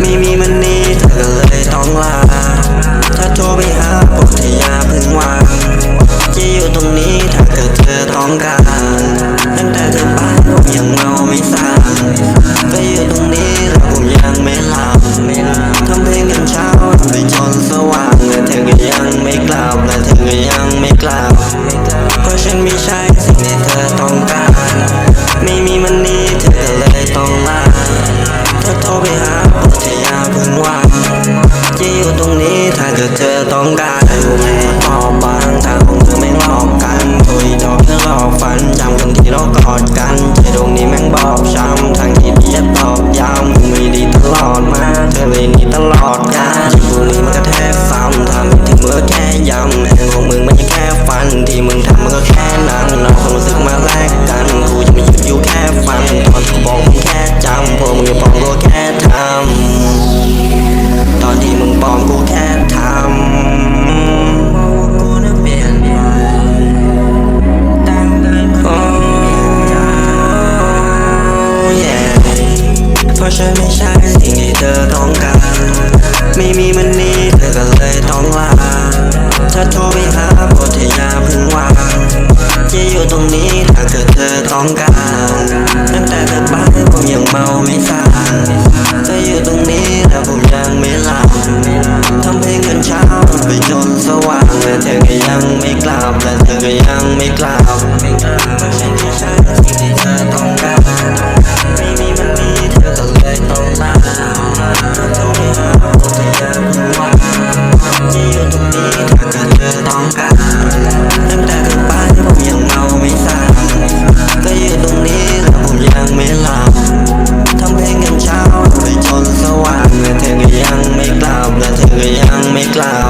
ไม่มีมันนี้เธอก็เลยต้องลา ถ้าโทรไปหาปกติยาเพิ่งวางจะอยู่ตรงนี้ถ้าเกิดเธอต้องการ ตั้งแต่เธอไปผมยังไม่สางไปอยู่ตรงนี้แล้ผมยังไม่ลัทำเพลงยันเช้าทำไปจนสว่างแต่เธอก็ยังไม่กลับและเธอก็ยังไม่กลับเพราะฉันไม่ใช่สิ่งที่เธอต้องการ ไม่มีมัน ไปหาปัทยาพิ่งว่าจะอยู่ตรงนี้ถ้าเกิดเธอต้องการอยู่แม่ออกบ้า ตอนที่มึงปลอมกูแค่ทำกูเอพราะฉันไม่ใช่สิ่งที่เธอต้องการ ไม่มีมันนี้เธอก็เลยต้องลาถ้าโทรไปหาโปรที่ยาพึ่งวางจะอยู่ตรงนี้ถ้าเกิดเธอต้องการตั้งแต่เธอไปผมยังเมาไม่ทรา จนสว่างแต่เธอก็ยังไม่กลับและเธอก็ยังไม่กล้าเธอก็ยืนอยู่ตรงนี้เธอต้องการยังแต่กิไปผมยังไม่สั่งก็ยู่ตรงนี้แล้วผมยังไม่ลัทำเพลงยันเช้าไปจนสว่างและเธอก็ยังไม่กล้าและเธอก็ยังไม่กลับ